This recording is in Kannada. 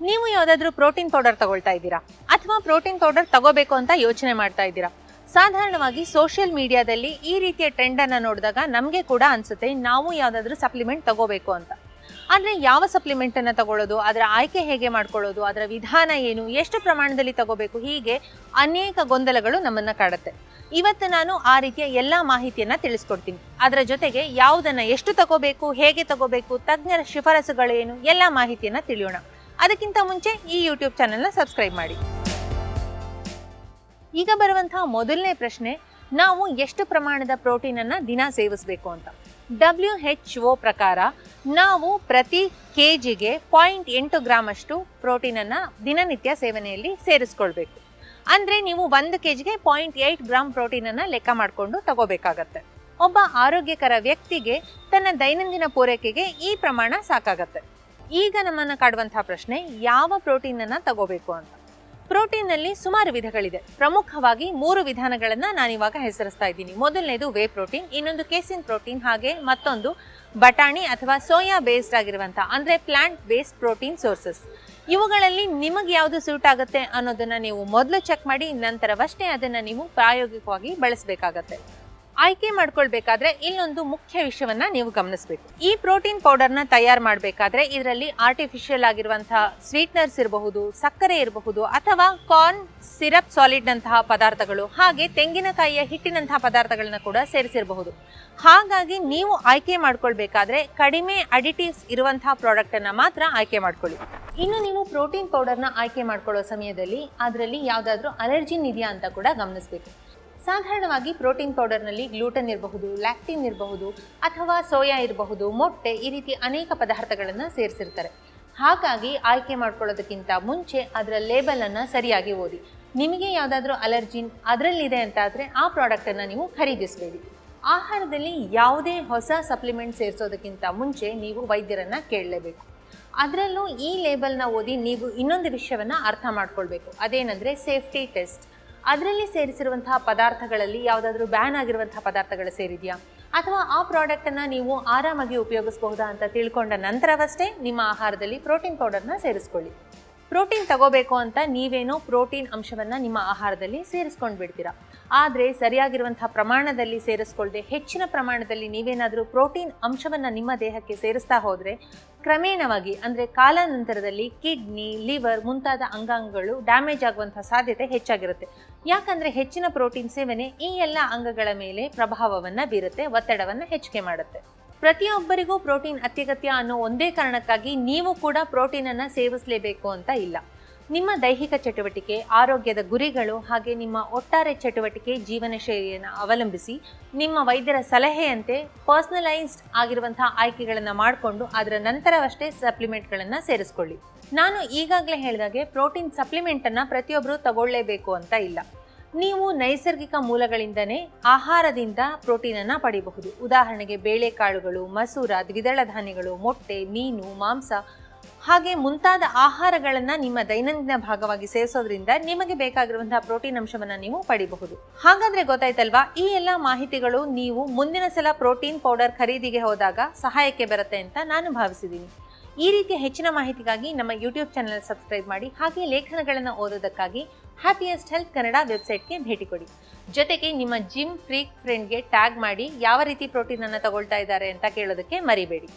ನೀವು ಯಾವುದಾದ್ರೂ ಪ್ರೋಟೀನ್ ಪೌಡರ್ ತಗೊಳ್ತಾ ಇದ್ದೀರಾ? ಅಥವಾ ಪ್ರೋಟೀನ್ ಪೌಡರ್ ತಗೋಬೇಕು ಅಂತ ಯೋಚನೆ ಮಾಡ್ತಾ ಇದ್ದೀರಾ? ಸಾಧಾರಣವಾಗಿ ಸೋಷಿಯಲ್ ಮೀಡಿಯಾದಲ್ಲಿ ಈ ರೀತಿಯ ಟ್ರೆಂಡ್ ಅನ್ನ ನೋಡಿದಾಗ ನಮಗೆ ಕೂಡ ಅನ್ಸುತ್ತೆ, ನಾವು ಯಾವುದಾದ್ರೂ ಸಪ್ಲಿಮೆಂಟ್ ತಗೋಬೇಕು ಅಂತ. ಆದರೆ ಯಾವ ಸಪ್ಲಿಮೆಂಟ್ ಅನ್ನ ತಗೊಳ್ಳೋದು, ಅದರ ಆಯ್ಕೆ ಹೇಗೆ ಮಾಡ್ಕೊಳ್ಳೋದು, ಅದರ ವಿಧಾನ ಏನು, ಎಷ್ಟು ಪ್ರಮಾಣದಲ್ಲಿ ತಗೋಬೇಕು, ಹೀಗೆ ಅನೇಕ ಗೊಂದಲಗಳು ನಮ್ಮನ್ನ ಕಾಡುತ್ತೆ. ಇವತ್ತು ನಾನು ಆ ರೀತಿಯ ಎಲ್ಲಾ ಮಾಹಿತಿಯನ್ನ ತಿಳಿಸ್ಕೊಡ್ತೀನಿ. ಅದರ ಜೊತೆಗೆ ಯಾವುದನ್ನ ಎಷ್ಟು ತಗೋಬೇಕು, ಹೇಗೆ ತಗೋಬೇಕು, ತಜ್ಞರ ಶಿಫಾರಸುಗಳೇನು, ಎಲ್ಲ ಮಾಹಿತಿಯನ್ನ ತಿಳಿಯೋಣ. ಅದಕ್ಕಿಂತ ಮುಂಚೆ ಈ ಯೂಟ್ಯೂಬ್ ಚಾನೆಲ್ನ ಸಬ್ಸ್ಕ್ರೈಬ್ ಮಾಡಿ. ಈಗ ಬರುವಂತಹ ಮೊದಲನೇ ಪ್ರಶ್ನೆ, ನಾವು ಎಷ್ಟು ಪ್ರಮಾಣದ ಪ್ರೋಟೀನ್ ಅನ್ನ ದಿನ ಸೇವಿಸಬೇಕು ಅಂತ. ಡಬ್ಲ್ಯೂ ಹೆಚ್ ಒ ಪ್ರಕಾರ ನಾವು ಪ್ರತಿ ಕೆ ಜಿಗೆ ಪಾಯಿಂಟ್ ಎಂಟು ಗ್ರಾಮ್ ಅಷ್ಟು ಪ್ರೋಟೀನ್ ಅನ್ನ ದಿನನಿತ್ಯ ಸೇವನೆಯಲ್ಲಿ ಸೇರಿಸ್ಕೊಳ್ಬೇಕು. ಅಂದ್ರೆ ನೀವು ಒಂದು ಕೆ ಜಿಗೆ ಪಾಯಿಂಟ್ ಏಟ್ ಗ್ರಾಮ್ ಪ್ರೋಟೀನ್ ಅನ್ನ ಲೆಕ್ಕ ಮಾಡಿಕೊಂಡು ತಗೋಬೇಕಾಗತ್ತೆ. ಒಬ್ಬ ಆರೋಗ್ಯಕರ ವ್ಯಕ್ತಿಗೆ ತನ್ನ ದೈನಂದಿನ ಪೂರೈಕೆಗೆ ಈ ಪ್ರಮಾಣ ಸಾಕಾಗತ್ತೆ. ಈಗ ನಮ್ಮನ್ನ ಕಾಡುವಂತಹ ಪ್ರಶ್ನೆ, ಯಾವ ಪ್ರೋಟೀನ್ ಅನ್ನ ತಗೋಬೇಕು ಅಂತ. ಪ್ರೋಟೀನ್ನಲ್ಲಿ ಸುಮಾರು ವಿಧಗಳಿದೆ. ಪ್ರಮುಖವಾಗಿ ಮೂರು ವಿಧಾನಗಳನ್ನ ನಾನಿವಾಗ ಹೆಸರಿಸ್ತಾ ಇದ್ದೀನಿ. ಮೊದಲನೇದು ವೇ ಪ್ರೋಟೀನ್ ಇನ್ನೊಂದು ಕೇಸಿನ್ ಪ್ರೋಟೀನ್ ಹಾಗೆ ಮತ್ತೊಂದು ಬಟಾಣಿ ಅಥವಾ ಸೋಯಾ ಬೇಸ್ಡ್ ಆಗಿರುವಂತ, ಅಂದ್ರೆ ಪ್ಲಾಂಟ್ ಬೇಸ್ಡ್ ಪ್ರೋಟೀನ್ ಸೋರ್ಸಸ್ ಇವುಗಳಲ್ಲಿ ನಿಮಗೆ ಯಾವುದು ಸೂಟ್ ಆಗುತ್ತೆ ಅನ್ನೋದನ್ನ ನೀವು ಮೊದಲು ಚೆಕ್ ಮಾಡಿ, ನಂತರವಷ್ಟೇ ಅದನ್ನ ನೀವು ಪ್ರಾಯೋಗಿಕವಾಗಿ ಬಳಸಬೇಕಾಗತ್ತೆ. ಆಯ್ಕೆ ಮಾಡ್ಕೊಳ್ಬೇಕಾದ್ರೆ ಇಲ್ಲೊಂದು ಮುಖ್ಯ ವಿಷಯವನ್ನ ನೀವು ಗಮನಿಸಬೇಕು. ಈ ಪ್ರೋಟೀನ್ ಪೌಡರ್ನ ತಯಾರು ಮಾಡಬೇಕಾದ್ರೆ ಇದರಲ್ಲಿ ಆರ್ಟಿಫಿಷಿಯಲ್ ಆಗಿರುವಂತಹ ಸ್ವೀಟ್ನರ್ಸ್ ಇರಬಹುದು, ಸಕ್ಕರೆ ಇರಬಹುದು ಅಥವಾ ಕಾರ್ನ್ ಸಿರಪ್ ಸಾಲಿಡ್ ನಂತಹ ಪದಾರ್ಥಗಳು, ಹಾಗೆ ತೆಂಗಿನಕಾಯಿಯ ಹಿಟ್ಟಿನಂತಹ ಪದಾರ್ಥಗಳನ್ನ ಕೂಡ ಸೇರಿಸಿರಬಹುದು. ಹಾಗಾಗಿ ನೀವು ಆಯ್ಕೆ ಮಾಡ್ಕೊಳ್ಬೇಕಾದ್ರೆ ಕಡಿಮೆ ಅಡಿಟಿವ್ಸ್ ಇರುವಂತಹ ಪ್ರಾಡಕ್ಟ್ ಅನ್ನ ಮಾತ್ರ ಆಯ್ಕೆ ಮಾಡ್ಕೊಳ್ಳಿ. ಇನ್ನು ನೀವು ಪ್ರೋಟೀನ್ ಪೌಡರ್ನ ಆಯ್ಕೆ ಮಾಡ್ಕೊಳ್ಳೋ ಸಮಯದಲ್ಲಿ ಅದರಲ್ಲಿ ಯಾವುದಾದ್ರೂ ಅಲರ್ಜಿನ್ ಇದೆಯಾ ಅಂತ ಕೂಡ ಗಮನಿಸಬೇಕು. ಸಾಧಾರಣವಾಗಿ ಪ್ರೋಟೀನ್ ಪೌಡರ್ನಲ್ಲಿ ಗ್ಲೂಟನ್ ಇರಬಹುದು, ಲ್ಯಾಕ್ಟಿನ್ ಇರಬಹುದು ಅಥವಾ ಸೋಯಾ ಇರಬಹುದು, ಮೊಟ್ಟೆ ಈ ರೀತಿ ಅನೇಕ ಪದಾರ್ಥಗಳನ್ನು ಸೇರಿಸಿರ್ತಾರೆ. ಹಾಗಾಗಿ ಆಯ್ಕೆ ಮಾಡ್ಕೊಳ್ಳೋದಕ್ಕಿಂತ ಮುಂಚೆ ಅದರ ಲೇಬಲನ್ನು ಸರಿಯಾಗಿ ಓದಿ. ನಿಮಗೆ ಯಾವುದಾದ್ರೂ ಅಲರ್ಜಿನ್ ಅದರಲ್ಲಿದೆ ಅಂತ ಆದರೆ ಆ ಪ್ರಾಡಕ್ಟನ್ನು ನೀವು ಖರೀದಿಸಬೇಡಿ. ಆಹಾರದಲ್ಲಿ ಯಾವುದೇ ಹೊಸ ಸಪ್ಲಿಮೆಂಟ್ ಸೇರಿಸೋದಕ್ಕಿಂತ ಮುಂಚೆ ನೀವು ವೈದ್ಯರನ್ನು ಕೇಳಲೇಬೇಕು. ಅದರಲ್ಲೂ ಈ ಲೇಬಲ್ನ ಓದಿ ನೀವು ಇನ್ನೊಂದು ವಿಷಯವನ್ನು ಅರ್ಥ ಮಾಡ್ಕೊಳ್ಬೇಕು. ಅದೇನೆಂದರೆ ಸೇಫ್ಟಿ ಟೆಸ್ಟ್ ಅದರಲ್ಲಿ ಸೇರಿಸಿರುವಂತಹ ಪದಾರ್ಥಗಳಲ್ಲಿ ಯಾವುದಾದ್ರೂ ಬ್ಯಾನ್ ಆಗಿರುವಂತಹ ಪದಾರ್ಥಗಳು ಸೇರಿದೆಯಾ? ಅಥವಾ ಆ ಪ್ರಾಡಕ್ಟನ್ನು ನೀವು ಆರಾಮಾಗಿ ಉಪಯೋಗಿಸಬಹುದಾ ಅಂತ ತಿಳ್ಕೊಂಡ ನಂತರವಷ್ಟೇ ನಿಮ್ಮ ಆಹಾರದಲ್ಲಿ ಪ್ರೋಟೀನ್ ಪೌಡರ್ನ ಸೇರಿಸ್ಕೊಳ್ಳಿ. ಪ್ರೋಟೀನ್ ತಗೋಬೇಕು ಅಂತ ನೀವೇನೋ ಪ್ರೋಟೀನ್ ಅಂಶವನ್ನು ನಿಮ್ಮ ಆಹಾರದಲ್ಲಿ ಸೇರಿಸ್ಕೊಂಡು ಬಿಡ್ತೀರಾ? ಆದರೆ ಸರಿಯಾಗಿರುವಂತಹ ಪ್ರಮಾಣದಲ್ಲಿ ಸೇರಿಸ್ಕೊಳ್ಳದೆ ಹೆಚ್ಚಿನ ಪ್ರಮಾಣದಲ್ಲಿ ನೀವೇನಾದರೂ ಪ್ರೋಟೀನ್ ಅಂಶವನ್ನು ನಿಮ್ಮ ದೇಹಕ್ಕೆ ಸೇರಿಸ್ತಾ ಹೋದರೆ ಕ್ರಮೇಣವಾಗಿ ಅಂದರೆ ಕಾಲಾನಂತರದಲ್ಲಿ ಕಿಡ್ನಿ, ಲಿವರ್ ಮುಂತಾದ ಅಂಗಾಂಗಗಳು ಡ್ಯಾಮೇಜ್ ಆಗುವಂಥ ಸಾಧ್ಯತೆ ಹೆಚ್ಚಾಗಿರುತ್ತೆ. ಯಾಕಂದರೆ ಹೆಚ್ಚಿನ ಪ್ರೋಟೀನ್ ಸೇವನೆ ಈ ಎಲ್ಲ ಅಂಗಗಳ ಮೇಲೆ ಪ್ರಭಾವವನ್ನು ಬೀರುತ್ತೆ, ಒತ್ತಡವನ್ನು ಹೆಚ್ಚಿಗೆ ಮಾಡುತ್ತೆ. ಪ್ರತಿಯೊಬ್ಬರಿಗೂ ಪ್ರೋಟೀನ್ ಅತ್ಯಗತ್ಯ ಅನ್ನೋ ಒಂದೇ ಕಾರಣಕ್ಕಾಗಿ ನೀವು ಕೂಡ ಪ್ರೋಟೀನ್ ಅನ್ನ ಸೇವಿಸಲೇಬೇಕು ಅಂತ ಇಲ್ಲ. ನಿಮ್ಮ ದೈಹಿಕ ಚಟುವಟಿಕೆ, ಆರೋಗ್ಯದ ಗುರಿಗಳು ಹಾಗೆ ನಿಮ್ಮ ಒಟ್ಟಾರೆ ಚಟುವಟಿಕೆ ಜೀವನ ಶೈಲಿಯನ್ನು ಅವಲಂಬಿಸಿ ನಿಮ್ಮ ವೈದ್ಯರ ಸಲಹೆಯಂತೆ ಪರ್ಸನಲೈಸ್ಡ್ ಆಗಿರುವಂತಹ ಆಯ್ಕೆಗಳನ್ನು ಮಾಡಿಕೊಂಡು ಅದರ ನಂತರವಷ್ಟೇ ಸಪ್ಲಿಮೆಂಟ್ಗಳನ್ನು ಸೇರಿಸ್ಕೊಳ್ಳಿ. ನಾನು ಈಗಾಗಲೇ ಹೇಳಿದಾಗೆ ಪ್ರೋಟೀನ್ ಸಪ್ಲಿಮೆಂಟನ್ನು ಪ್ರತಿಯೊಬ್ಬರು ತಗೊಳ್ಳೇಬೇಕು ಅಂತ ಇಲ್ಲ. ನೀವು ನೈಸರ್ಗಿಕ ಮೂಲಗಳಿಂದನೇ ಆಹಾರದಿಂದ ಪ್ರೋಟೀನನ್ನು ಪಡೆಯಬಹುದು ಉದಾಹರಣೆಗೆ ಬೇಳೆಕಾಳುಗಳು, ಮಸೂರ, ದ್ವಿದಳ ಧಾನ್ಯಗಳು, ಮೊಟ್ಟೆ, ಮೀನು, ಮಾಂಸ ಹಾಗೆ ಮುಂತಾದ ಆಹಾರಗಳನ್ನು ನಿಮ್ಮ ದೈನಂದಿನ ಭಾಗವಾಗಿ ಸೇರಿಸೋದ್ರಿಂದ ನಿಮಗೆ ಬೇಕಾಗಿರುವಂತಹ ಪ್ರೋಟೀನ್ ಅಂಶವನ್ನು ನೀವು ಪಡಿಬಹುದು. ಹಾಗಾದ್ರೆ ಗೊತ್ತಾಯ್ತಲ್ವಾ? ಈ ಎಲ್ಲ ಮಾಹಿತಿಗಳು ನೀವು ಮುಂದಿನ ಸಲ ಪ್ರೋಟೀನ್ ಪೌಡರ್ ಖರೀದಿಗೆ ಹೋದಾಗ ಸಹಾಯಕ್ಕೆ ಬರುತ್ತೆ ಅಂತ ನಾನು ಭಾವಿಸಿದ್ದೀನಿ. ಈ ರೀತಿಯ ಹೆಚ್ಚಿನ ಮಾಹಿತಿಗಾಗಿ ನಮ್ಮ ಯೂಟ್ಯೂಬ್ ಚಾನೆಲ್ ಸಬ್ಸ್ಕ್ರೈಬ್ ಮಾಡಿ ಹಾಗೆ ಲೇಖನಗಳನ್ನು ಓದೋದಕ್ಕಾಗಿ ಹ್ಯಾಪಿಯೆಸ್ಟ್ ಹೆಲ್ತ್ ಕನ್ನಡ ವೆಬ್ಸೈಟ್ಗೆ ಭೇಟಿ ಕೊಡಿ. ಜೊತೆಗೆ ನಿಮ್ಮ ಜಿಮ್ ಫ್ರೀಕ್ ಫ್ರೆಂಡ್ಗೆ ಟ್ಯಾಗ್ ಮಾಡಿ ಯಾವ ರೀತಿ ಪ್ರೋಟೀನನ್ನು ತಗೊಳ್ತಾ ಇದ್ದಾರೆ ಅಂತ ಕೇಳೋದಕ್ಕೆ ಮರಿಬೇಡಿ.